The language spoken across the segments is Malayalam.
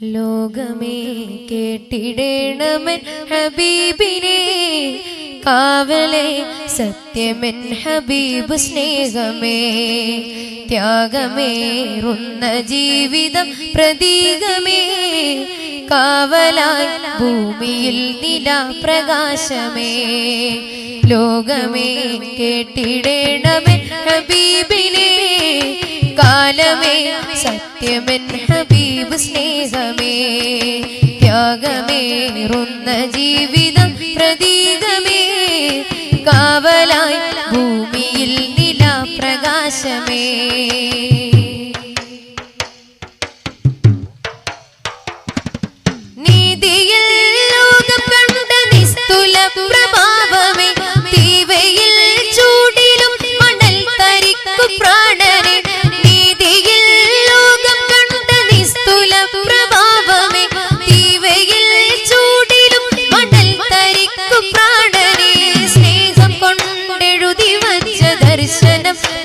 ലോകമേ കേട്ടിടേണമൻ ഹബീബിനെ കാവലെ സത്യമെൻ ഹബീബ് സ്നേഹമേ ത്യാഗമേറുന്ന ജീവിതം പ്രതീകമേ കാവലായി ഭൂമിയിൽ നില പ്രകാശമേ. ലോകമേ കേട്ടിടേണമൻ ഹബീബിനെ കാലമേ സത്യമെൻ ഹബീബ് സ്നേഹമേ ത്യാഗമേറുന്ന ജീവിതം പ്രതീകമേ കാവലായി ഭൂമിയിൽ നില പ്രകാശമേ നീതിയിൽ ലോകം നിസ്തുല പ്രഭാവമേ തീവയിൽ ചൂടിലും മണൽ തരിക്കു പ്രാണനെ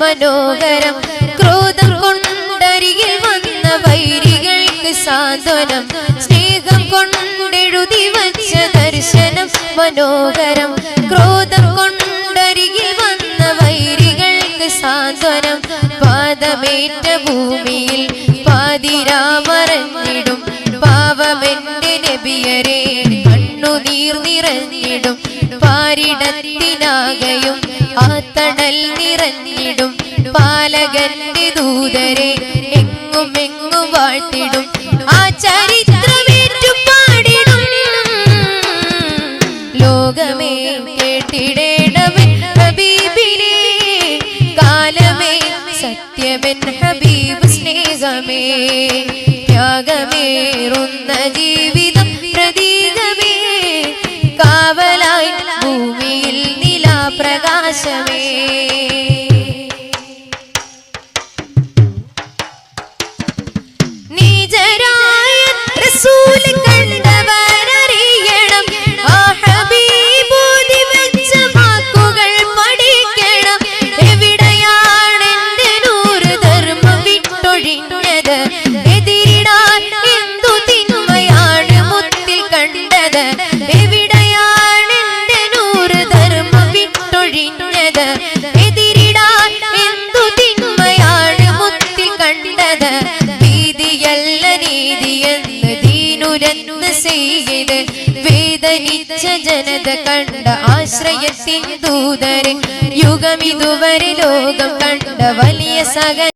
മനോഹരം. ക്രോധം കൊണ്ടരികിൽ വന്ന വൈരികൾക്ക് സാന്ത്വനം. സ്നേഹം കൊണ്ടെഴുതി വച്ച ദർശനം മനോഹരം. ക്രോധം കൊണ്ടരികിൽ വന്ന വൈരികൾക്ക് സാന്ത്വനം. പാദമേറ്റ ഭൂമിയിൽ പാതിരാമറഞ്ഞിടും. പാവമെന്റെ നബിയരെ നിറഞ്ഞിടും പാരിടത്തിനാകയും ആ തടൽ നിറഞ്ഞിടും. പാലകന്റെ ദൂതരെ എങ്ങും എങ്ങും വാഴ്ത്തിടും. ആ ചരിത്രമേറ്റു പാടിടും. ലോകമേ കേട്ടിടേണമേ ഹബീബിനെ കാലമേ സത്യമെൻ ഹബീബ് സ്നേഹമേ ത്യാഗമേറുന്ന ജീവിതം പ്രകാശമേ നീചരായ ദീനുരന്ന് ചെയ്ത് വേദനിച്ച ജനത കണ്ട ആശ്രയത്തിൻ ദൂതരെ യുഗമിതുവരെ ലോകം കണ്ട വലിയ സക